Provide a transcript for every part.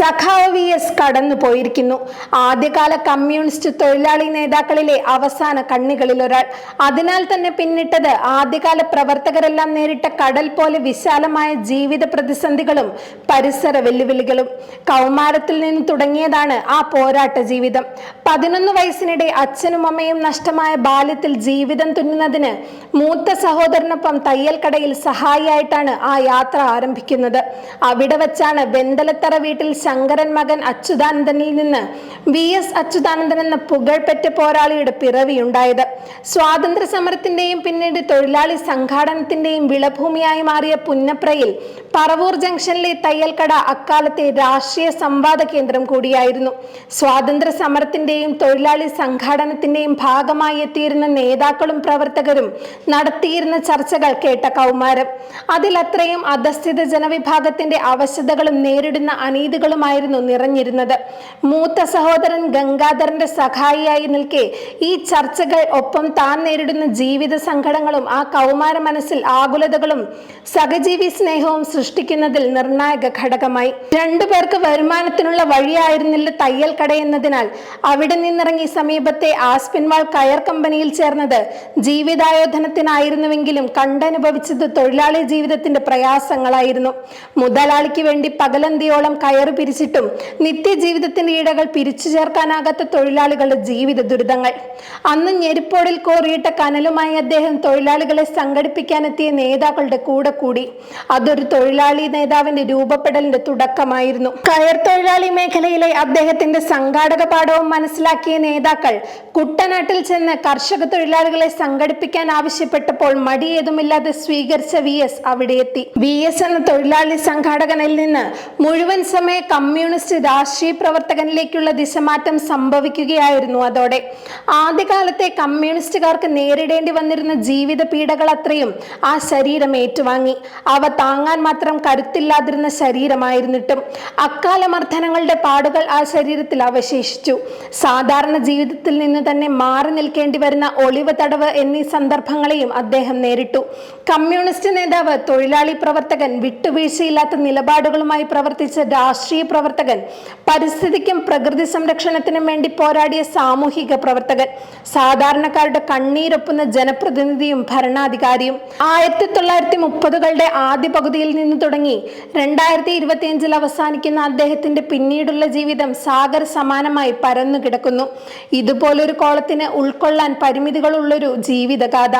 സഖാവ് V S കടന്നു പോയിരിക്കുന്നു ആദ്യകാല കമ്മ്യൂണിസ്റ്റ് തൊഴിലാളി നേതാക്കളിലെ അവസാന കണ്ണികളിൽ ഒരാൾ. അതിനാൽ തന്നെ പിന്നിട്ടത് ആദ്യകാല പ്രവർത്തകരെല്ലാം നേരിട്ട കടൽ പോലെ വിശാലമായ ജീവിത പ്രതിസന്ധികളും പരിസര വെല്ലുവിളികളും. കൗമാരത്തിൽ നിന്ന് തുടങ്ങിയതാണ് ആ പോരാട്ട ജീവിതം. പതിനൊന്ന് വയസ്സിനിടെ അച്ഛനും അമ്മയും നഷ്ടമായ ബാല്യത്തിൽ ജീവിതം തുന്നുന്നതിന് മൂത്ത സഹോദരനൊപ്പം തയ്യൽ കടയിൽ സഹായിയായിട്ടാണ് ആ യാത്ര ആരംഭിക്കുന്നത്. അവിടെ വെച്ചാണ് വെന്തലത്തറ വീട്ടിൽ ശങ്കരൻ മകൻ അച്യുതാനന്ദനിൽ നിന്ന് വി എസ് അച്യുതാനന്ദൻ എന്ന പുകഴ്പെറ്റ പോരാളിയുടെ പിറവിയുണ്ടായത്. സ്വാതന്ത്ര്യ സമരത്തിന്റെയും പിന്നീട് തൊഴിലാളി സംഘാടനത്തിന്റെയും വിളഭൂമിയായി മാറിയ പുന്നപ്രയിൽ പറവൂർ ജംഗ്ഷനിലെ തയ്യൽക്കട അക്കാലത്തെ രാഷ്ട്രീയ സംവാദ കേന്ദ്രം കൂടിയായിരുന്നു. സ്വാതന്ത്ര്യ സമരത്തിന്റെയും തൊഴിലാളി സംഘാടനത്തിന്റെയും ഭാഗമായി എത്തിയിരുന്ന നേതാക്കളും പ്രവർത്തകരും നടത്തിയിരുന്ന ചർച്ചകൾ കേട്ട കൗമാരം. അതിലത്രയും അധസ്ഥിത ജനവിഭാഗത്തിന്റെ അവശതകളും നേരിടുന്ന അനീതികളുമായിരുന്നു നിറഞ്ഞിരുന്നത്. മൂത്ത സഹോദരൻ ഗംഗാധരന്റെ സഹായിയായി നിൽക്കെ ഈ ചർച്ചകൾ ഒപ്പം താൻ നേരിടുന്ന ജീവിത സങ്കടങ്ങളും ആ കൗമാര മനസ്സിൽ ആകുലതകളും സഹജീവി സ്നേഹവും സൃഷ്ടിക്കുന്നതിൽ നിർണായക ഘടകമായി. രണ്ടു രണ്ടുപേർക്ക് വരുമാനത്തിനുള്ള വഴിയായിരുന്നില്ല തയ്യൽ കടയെന്നതിനാൽ അവിടെ നിന്നിറങ്ങി സമീപത്തെ ആസ്പിൻവാൾ കയർ കമ്പനിയിൽ ചേർന്നത് ജീവിതായോധനത്തിനായിരുന്നുവെങ്കിലും കണ്ടനുഭവിച്ചത് തൊഴിലാളി ജീവിതത്തിന്റെ പ്രയാസങ്ങളായിരുന്നു. മുതലാളിക്ക് വേണ്ടി പകലന്തിയോളം കയറ് പിരിച്ചിട്ടും നിത്യജീവിതത്തിന്റെ ഇടകൾ പിരിച്ചു ചേർക്കാനാകാത്ത തൊഴിലാളികളുടെ ജീവിത ദുരിതങ്ങൾ. അന്ന് ഞെരിപ്പോടിൽ കോറിയിട്ട കനലുമായി അദ്ദേഹം തൊഴിലാളികളെ സംഘടിപ്പിക്കാനെത്തിയ നേതാക്കളുടെ കൂടെ കൂടി. അതൊരു തൊഴിലാളി നേതാവിന്റെ രൂപപ്പെടലിന്റെ തുടക്കമായിരുന്നു. കയർ തൊഴിലാളി മേഖലയിലെ അദ്ദേഹത്തിന്റെ സംഘാടക പാഠവും മനസ്സിലാക്കിയ നേതാക്കൾ കുട്ടനാട്ടിൽ ചെന്ന് കർഷക തൊഴിലാളികളെ സംഘടിപ്പിക്കാൻ ആവശ്യപ്പെട്ടപ്പോൾ മടിയേതുമില്ലാതെ സ്വീകരിച്ച വി എസ് അവിടെ എത്തി. വി എസ് എന്ന തൊഴിലാളി സംഘാടകനിൽ നിന്ന് മുഴുവൻ സമയ കമ്മ്യൂണിസ്റ്റ് രാഷ്ട്രീയ പ്രവർത്തകനിലേക്കുള്ള ദിശമാറ്റം സംഭവിക്കുകയായിരുന്നു അതോടെ. ആദ്യകാലത്തെ കമ്മ്യൂണിസ്റ്റുകാർക്ക് നേരിടേണ്ടി വന്നിരുന്ന ജീവിത പീഡകൾ അത്രയും ആ ശരീരം ഏറ്റുവാങ്ങി. അവ താങ്ങാൻ മാത്രം കരുത്തില്ലാതിരുന്ന ശരീരമായിരുന്നിട്ടും. അക്കാലമർദ്ദനങ്ങളുടെ പാടുകൾ ആ ശരീരത്തിൽ അവശേഷിച്ചു. സാധാരണ ജീവിതത്തിൽ നിന്ന് തന്നെ മാറി നിൽക്കേണ്ടി വരുന്ന ഒളിവ് തടവ് എന്നീ സന്ദർഭങ്ങളെയും അദ്ദേഹം നേരിട്ടു. കമ്മ്യൂണിസ്റ്റ് നേതാവ് തൊഴിലാളി പ്രവർത്തകൻ വിട്ടുവീഴ്ചയില്ലാത്ത നിലപാടുകളുമായി പ്രവർത്തിച്ച രാഷ്ട്രീയ പ്രവർത്തകൻ പരിസ്ഥിതിക്കും പ്രകൃതി സംരക്ഷണത്തിനും വേണ്ടി പോരാടിയ സാമൂഹിക പ്രവർത്തകൻ സാധാരണക്കാരുടെ കണ്ണീരൊപ്പുന്ന ജനപ്രതിനിധിയും ഭരണാധികാരിയും. ആയിരത്തി തൊള്ളായിരത്തി മുപ്പതുകളുടെ ആദ്യ പകുതിയിൽ നിന്ന് തുടങ്ങി രണ്ടായിരത്തി ഇരുപത്തിയഞ്ചിൽ അവസാനിക്കുന്ന അദ്ദേഹത്തിന്റെ പിന്നീടുള്ള ജീവിതം സാഗർ സമാനമായി പരന്നു കിടക്കുന്നു ഇതുപോലൊരു കോളത്തിന് ഉൾക്കൊള്ളാൻ പരിമിതികളുള്ളൊരു ജീവിതഗാഥ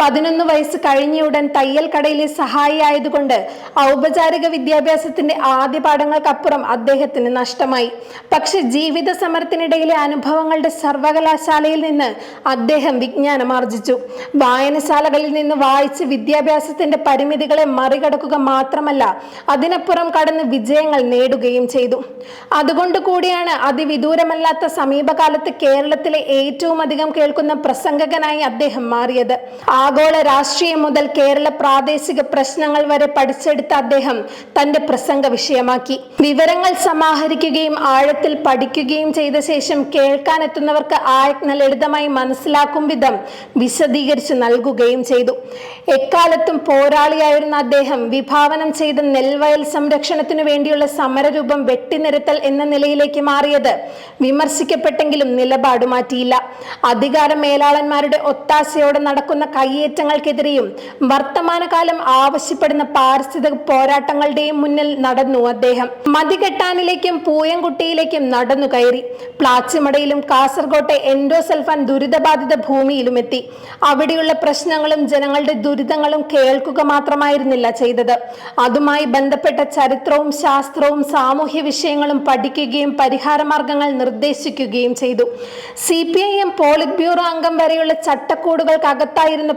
പതിനൊന്ന് വയസ്സ് കഴിഞ്ഞയുടൻ തയ്യൽ കടയിലെ സഹായിയായതുകൊണ്ട് ഔപചാരിക വിദ്യാഭ്യാസത്തിന്റെ ആദ്യ പാഠങ്ങൾക്കപ്പുറം അദ്ദേഹത്തിന് നഷ്ടമായി. പക്ഷെ ജീവിത സമരത്തിനിടയിലെ അനുഭവങ്ങളുടെ സർവകലാശാലയിൽ നിന്ന് അദ്ദേഹം വിജ്ഞാനം ആർജിച്ചു. വായനശാലകളിൽ നിന്ന് വായിച്ച് വിദ്യാഭ്യാസത്തിന്റെ പരിമിതികളെ മറികടക്കുക മാത്രമല്ല അതിനപ്പുറം കടന്ന് വിജയങ്ങൾ നേടുകയും ചെയ്തു. അതുകൊണ്ട് കൂടിയാണ് അതിവിദൂരമല്ലാത്ത സമീപകാലത്ത് കേരളത്തിലെ ഏറ്റവും അധികം കേൾക്കുന്ന പ്രസംഗകനായി അദ്ദേഹം മാറിയത്. ആഗോള രാഷ്ട്രീയം മുതൽ കേരള പ്രാദേശിക പ്രശ്നങ്ങൾ വരെ പഠിച്ചെടുത്ത അദ്ദേഹം തന്റെ പ്രസംഗ വിഷയമാക്കി. വിവരങ്ങൾ സമാഹരിക്കുകയും ആഴത്തിൽ പഠിക്കുകയും ചെയ്ത ശേഷം കേൾക്കാനെത്തുന്നവർക്ക് ആയജ്ഞ ലളിതമായി മനസ്സിലാക്കും വിധം വിശദീകരിച്ച് നൽകുകയും ചെയ്തു. എക്കാലത്തും പോരാളിയായിരുന്ന അദ്ദേഹം വിഭാവനം ചെയ്ത നെൽവയൽ സംരക്ഷണത്തിനു വേണ്ടിയുള്ള സമരരൂപം വെട്ടിനിരത്തൽ എന്ന നിലയിലേക്ക് മാറിയത് വിമർശിക്കപ്പെട്ടെങ്കിലും നിലപാട് മാറ്റിയില്ല. അധികാര മേലാളന്മാരുടെ ഒത്താശയോടെ നടക്കുന്ന കയ്യേറ്റങ്ങൾക്കെതിരെയും വർത്തമാനകാലം ആവശ്യപ്പെടുന്ന പാരിസ്ഥിതിക പോരാട്ടങ്ങളുടെയും മുന്നിൽ നടന്നു അദ്ദേഹം. മതികെട്ടാനിലേക്കും പൂയംകുട്ടിയിലേക്കും നടന്നു കയറി. പ്ലാച്ചിമടയിലും കാസർകോട്ടെ എൻഡോസൽഫാൻ ദുരിതബാധിത ഭൂമിയിലും എത്തി. അവിടെയുള്ള പ്രശ്നങ്ങളും ജനങ്ങളുടെ ദുരിതങ്ങളും കേൾക്കുക മാത്രമായിരുന്നില്ല ചെയ്തത്. അതുമായി ബന്ധപ്പെട്ട ചരിത്രവും ശാസ്ത്രവും സാമൂഹ്യ വിഷയങ്ങളും പഠിക്കുകയും പരിഹാരമാർഗങ്ങൾ നിർദ്ദേശിക്കുകയും ചെയ്തു. C P I M politburo അംഗം വരെയുള്ള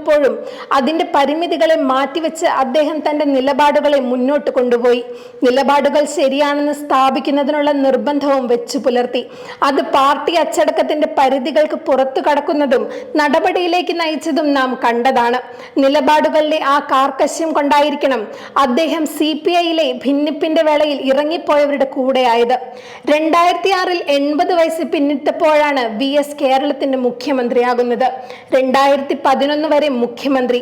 ചട്ടക്കൂടുകൾക്കകത്തായിരുന്നപ്പോഴും അതിന്റെ പരിമിതികളെ മാറ്റിവെച്ച് അദ്ദേഹം തന്റെ നിലപാടുകളെ മുന്നോട്ട് കൊണ്ടുപോയി. നിലപാടുകൾ ശരിയാണെന്ന് സ്ഥാപിക്കുന്നതിനുള്ള നിർബന്ധവും വെച്ചു പുലർത്തി. അത് പാർട്ടി അച്ചടക്കത്തിന്റെ പരിധികൾക്ക് പുറത്തു കടക്കുന്നതും നടപടിയിലേക്ക് നയിച്ചതും നാം കണ്ടതാണ്. നിലപാടുകളിലെ ആ കാർക്കശ്യം കൊണ്ടായിരിക്കണം അദ്ദേഹം സി പി ഐയിലെ ഭിന്നിപ്പിന്റെ വേളയിൽ ഇറങ്ങിപ്പോയവരുടെ കൂടെയായത്. രണ്ടായിരത്തി ആറിൽ എൺപത് വയസ്സ് പിന്നിട്ടപ്പോഴാണ് വി എസ് കേരളത്തിന്റെ മുഖ്യമന്ത്രിയാകുന്നത്. രണ്ടായിരത്തി പതിനൊന്ന് വരെ മുഖ്യമന്ത്രി.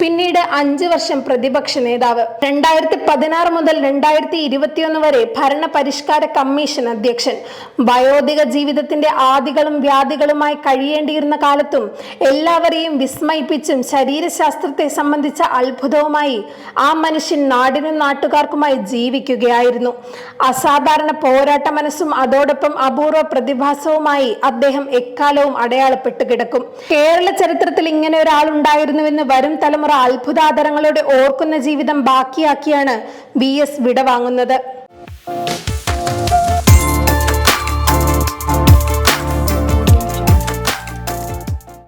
പിന്നീട് അഞ്ചു വർഷം പ്രതിപക്ഷ നേതാവ്. രണ്ടായിരത്തി പതിനാറ് മുതൽ രണ്ടായിരത്തി ഇരുപത്തിയൊന്ന് വരെ ഭരണ പരിഷ്കാര കമ്മീഷൻ അധ്യക്ഷൻ. വയോധിക ജീവിതത്തിന്റെ ആദികളും വ്യാധികളുമായി കഴിയേണ്ടിയിരുന്ന കാലത്തും എല്ലാവരെയും വിസ്മയിപ്പിച്ചും ശരീരശാസ്ത്രത്തെ സംബന്ധിച്ച അത്ഭുതവുമായി ആ മനുഷ്യൻ നാടിനും നാട്ടുകാർക്കുമായി ജീവിക്കുകയായിരുന്നു. അസാധാരണ പോരാട്ട മനസ്സും അതോടൊപ്പം അപൂർവ പ്രതിഭാസവുമായി അദ്ദേഹം എക്കാലവും അടയാളപ്പെട്ടു കിടക്കും. കേരള ചരിത്രത്തിൽ ഇങ്ങനെ ഒരാളുണ്ടായിരുന്നുവെന്ന് വരും തലമുറ അത്ഭുതാദരങ്ങളോടെ ഓർക്കുന്ന ജീവിതം ബാക്കിയാക്കിയാണ് ബി എസ് വിടവാങ്ങുന്നത്.